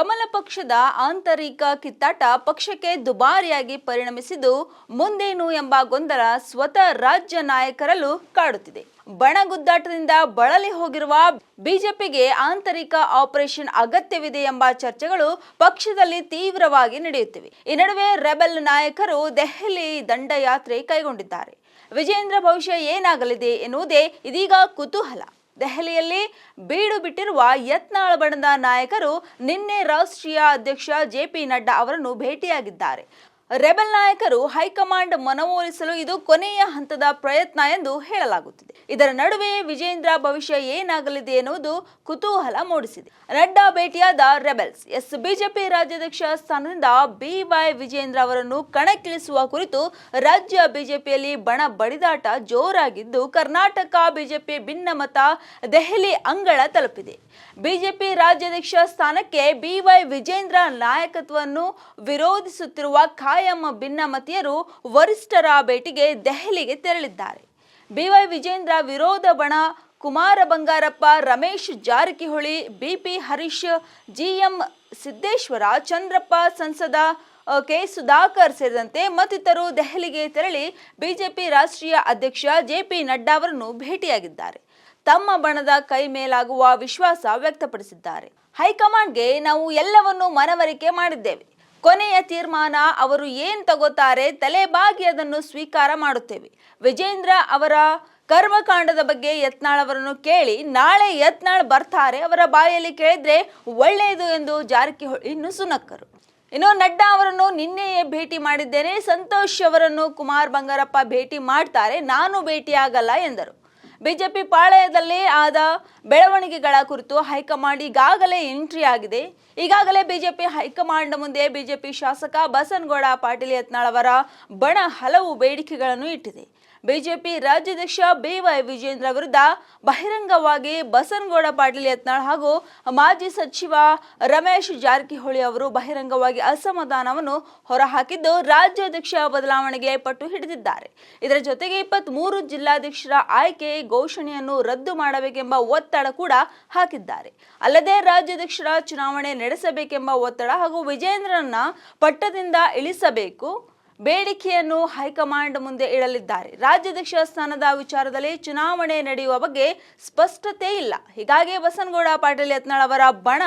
ಕಮಲ ಪಕ್ಷದ ಆಂತರಿಕ ಕಿತ್ತಾಟ ಪಕ್ಷಕ್ಕೆ ದುಬಾರಿಯಾಗಿ ಪರಿಣಮಿಸಿದ್ದು ಮುಂದೇನು ಎಂಬ ಗೊಂದಲ ಸ್ವತಃ ರಾಜ್ಯ ನಾಯಕರಲ್ಲೂ ಕಾಡುತ್ತಿದೆ. ಬಣಗುದ್ದಾಟದಿಂದ ಬಳಲಿ ಹೋಗಿರುವ ಬಿಜೆಪಿಗೆ ಆಂತರಿಕ ಆಪರೇಷನ್ ಅಗತ್ಯವಿದೆ ಎಂಬ ಚರ್ಚೆಗಳು ಪಕ್ಷದಲ್ಲಿ ತೀವ್ರವಾಗಿ ನಡೆಯುತ್ತಿವೆ. ಈ ನಡುವೆ ರೆಬೆಲ್ ನಾಯಕರು ದೆಹಲಿ ದಂಡಯಾತ್ರೆ ಕೈಗೊಂಡಿದ್ದಾರೆ. ವಿಜೇಂದ್ರ ಭವಿಷ್ಯ ಏನಾಗಲಿದೆ ಎನ್ನುವುದೇ ಇದೀಗ ಕುತೂಹಲ. ದೆಹಲಿಯಲ್ಲಿ ಬೀಡು ಬಿಟ್ಟಿರುವ ಯತ್ನಾಳ ಬಣದ ನಾಯಕರು ನಿನ್ನೆ ರಾಷ್ಟ್ರೀಯ ಅಧ್ಯಕ್ಷ ಜೆಪಿ ನಡ್ಡಾ ಅವರನ್ನು ಭೇಟಿಯಾಗಿದ್ದಾರೆ. ರೆಬೆಲ್ ನಾಯಕರು ಹೈಕಮಾಂಡ್ ಮನವೊಲಿಸಲು ಇದು ಕೊನೆಯ ಹಂತದ ಪ್ರಯತ್ನ ಎಂದು ಹೇಳಲಾಗುತ್ತಿದೆ. ಇದರ ನಡುವೆ ವಿಜೇಂದ್ರ ಭವಿಷ್ಯ ಏನಾಗಲಿದೆ ಎನ್ನುವುದು ಕುತೂಹಲ ಮೂಡಿಸಿದೆ. ನಡ್ಡಾ ಭೇಟಿಯಾದ ರೆಬೆಲ್ಸ್, ಎಸ್ ಬಿಜೆಪಿ ರಾಜ್ಯಾಧ್ಯಕ್ಷ ಸ್ಥಾನದಿಂದ ಬಿವೈ ವಿಜೇಂದ್ರ ಅವರನ್ನು ಕಣಕ್ಕಿಳಿಸುವ ಕುರಿತು ರಾಜ್ಯ ಬಿಜೆಪಿಯಲ್ಲಿ ಬಣ ಬಡಿದಾಟ ಜೋರಾಗಿದ್ದು ಕರ್ನಾಟಕ ಬಿಜೆಪಿ ಭಿನ್ನಮತ ದೆಹಲಿ ಅಂಗಳ ತಲುಪಿದೆ. ಬಿಜೆಪಿ ರಾಜ್ಯಾಧ್ಯಕ್ಷ ಸ್ಥಾನಕ್ಕೆ ಬಿವೈ ವಿಜೇಂದ್ರ ನಾಯಕತ್ವವನ್ನು ವಿರೋಧಿಸುತ್ತಿರುವ ಖಾಯಂ ಭಿನ್ನಮತೀಯರು ವರಿಷ್ಠರ ಭೇಟಿಗೆ ದೆಹಲಿಗೆ ತೆರಳಿದ್ದಾರೆ. ಬಿವೈ ವಿಜೇಂದ್ರ ವಿರೋಧ ಬಣ, ಕುಮಾರ ಬಂಗಾರಪ್ಪ, ರಮೇಶ್ ಜಾರಕಿಹೊಳಿ ಬಿಪಿ ಹರೀಶ್ ಜಿಎಂ ಸಿದ್ದೇಶ್ವರ, ಚಂದ್ರಪ್ಪ ಸಂಸದ ಕೆ ಸುಧಾಕರ್ ಸೇರಿದಂತೆ ಮತ್ತಿತರರು ದೆಹಲಿಗೆ ತೆರಳಿ ಬಿಜೆಪಿ ರಾಷ್ಟ್ರೀಯ ಅಧ್ಯಕ್ಷ ಜೆಪಿ ನಡ್ಡಾ ಅವರನ್ನು ಭೇಟಿಯಾಗಿದ್ದಾರೆ. ತಮ್ಮ ಬಣದ ಕೈ ಮೇಲಾಗುವ ವಿಶ್ವಾಸ ವ್ಯಕ್ತಪಡಿಸಿದ್ದಾರೆ. ಹೈಕಮಾಂಡ್ಗೆ ನಾವು ಎಲ್ಲವನ್ನೂ ಮನವರಿಕೆ ಮಾಡಿದ್ದೇವೆ. ಕೊನೆಯ ತೀರ್ಮಾನ ಅವರು ಏನ್ ತಗೋತಾರೆ ತಲೆಬಾಗಿ ಅದನ್ನು ಸ್ವೀಕಾರ ಮಾಡುತ್ತೇವೆ. ವಿಜೇಂದ್ರ ಅವರ ಕರ್ಮಕಾಂಡದ ಬಗ್ಗೆ ಯತ್ನಾಳ್ ಅವರನ್ನು ಕೇಳಿ, ನಾಳೆ ಯತ್ನಾಳ್ ಬರ್ತಾರೆ, ಅವರ ಬಾಯಲ್ಲಿ ಕೇಳಿದ್ರೆ ಒಳ್ಳೆಯದು ಎಂದು ಜಾರಕಿಹೊಳಿ ನುಸುನಕ್ಕರು ಇನ್ನು ನಡ್ಡಾ ಅವರನ್ನು ನಿನ್ನೆಯೇ ಭೇಟಿ ಮಾಡಿದ್ದೇನೆ, ಸಂತೋಷ್ ಅವರನ್ನು ಕುಮಾರ್ ಬಂಗಾರಪ್ಪ ಭೇಟಿ ಮಾಡ್ತಾರೆ, ನಾನು ಭೇಟಿಯಾಗಲ್ಲ ಎಂದರು. ಬಿಜೆಪಿ ಪಾಳಯದಲ್ಲಿ ಆದ ಬೆಳವಣಿಗೆಗಳ ಕುರಿತು ಹೈಕಮಾಂಡ್ ಈಗಾಗಲೇ ಎಂಟ್ರಿ ಆಗಿದೆ. ಈಗಾಗಲೇ ಬಿಜೆಪಿ ಹೈಕಮಾಂಡ್ ಮುಂದೆ ಬಿಜೆಪಿ ಶಾಸಕ ಬಸನಗೌಡ ಪಾಟೀಲ್ ಯತ್ನಾಳ್ ಅವರ ಬಣ ಹಲವು ಬೇಡಿಕೆಗಳನ್ನು ಇಟ್ಟಿದೆ. ಬಿಜೆಪಿ ರಾಜ್ಯಾಧ್ಯಕ್ಷ ಬಿವೈ ವಿಜೇಂದ್ರ ವಿರುದ್ಧ ಬಹಿರಂಗವಾಗಿ ಬಸನಗೌಡ ಪಾಟೀಲ್ ಯತ್ನಾಳ್ ಹಾಗೂ ಮಾಜಿ ಸಚಿವ ರಮೇಶ್ ಜಾರಕಿಹೊಳಿ ಅವರು ಬಹಿರಂಗವಾಗಿ ಅಸಮಾಧಾನವನ್ನು ಹೊರಹಾಕಿದ್ದು ರಾಜ್ಯಾಧ್ಯಕ್ಷ ಬದಲಾವಣೆಗೆ ಪಟ್ಟು ಹಿಡಿದಿದ್ದಾರೆ. ಇದರ ಜೊತೆಗೆ ಇಪ್ಪತ್ತ್ ಮೂರು ಜಿಲ್ಲಾಧ್ಯಕ್ಷರ ಆಯ್ಕೆ ಘೋಷಣೆಯನ್ನು ರದ್ದು ಮಾಡಬೇಕೆಂಬ ಒತ್ತಡ ಕೂಡ ಹಾಕಿದ್ದಾರೆ. ಅಲ್ಲದೆ ರಾಜ್ಯಾಧ್ಯಕ್ಷರ ಚುನಾವಣೆ ನಡೆಸಬೇಕೆಂಬ ಒತ್ತಡ ಹಾಗೂ ವಿಜೇಂದ್ರನ ಪಟ್ಟದಿಂದ ಇಳಿಸಬೇಕು ಬೇಡಿಕೆಯನ್ನು ಹೈಕಮಾಂಡ್ ಮುಂದೆ ಇಡಲಿದ್ದಾರೆ. ರಾಜ್ಯಾಧ್ಯಕ್ಷ ಸ್ಥಾನದ ವಿಚಾರದಲ್ಲಿ ಚುನಾವಣೆ ನಡೆಯುವ ಬಗ್ಗೆ ಸ್ಪಷ್ಟತೆ ಇಲ್ಲ. ಹೀಗಾಗಿ ಬಸನಗೌಡ ಪಾಟೀಲ್ ಯತ್ನಾಳ್ ಅವರ ಬಣ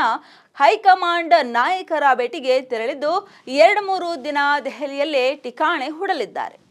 ಹೈಕಮಾಂಡ್ ನಾಯಕರ ಭೇಟಿಗೆ ತೆರಳಿದ್ದು, ಎರಡು ಮೂರು ದಿನ ದೆಹಲಿಯಲ್ಲೇ ಠಿಕಾಣೆ ಹೂಡಲಿದ್ದಾರೆ.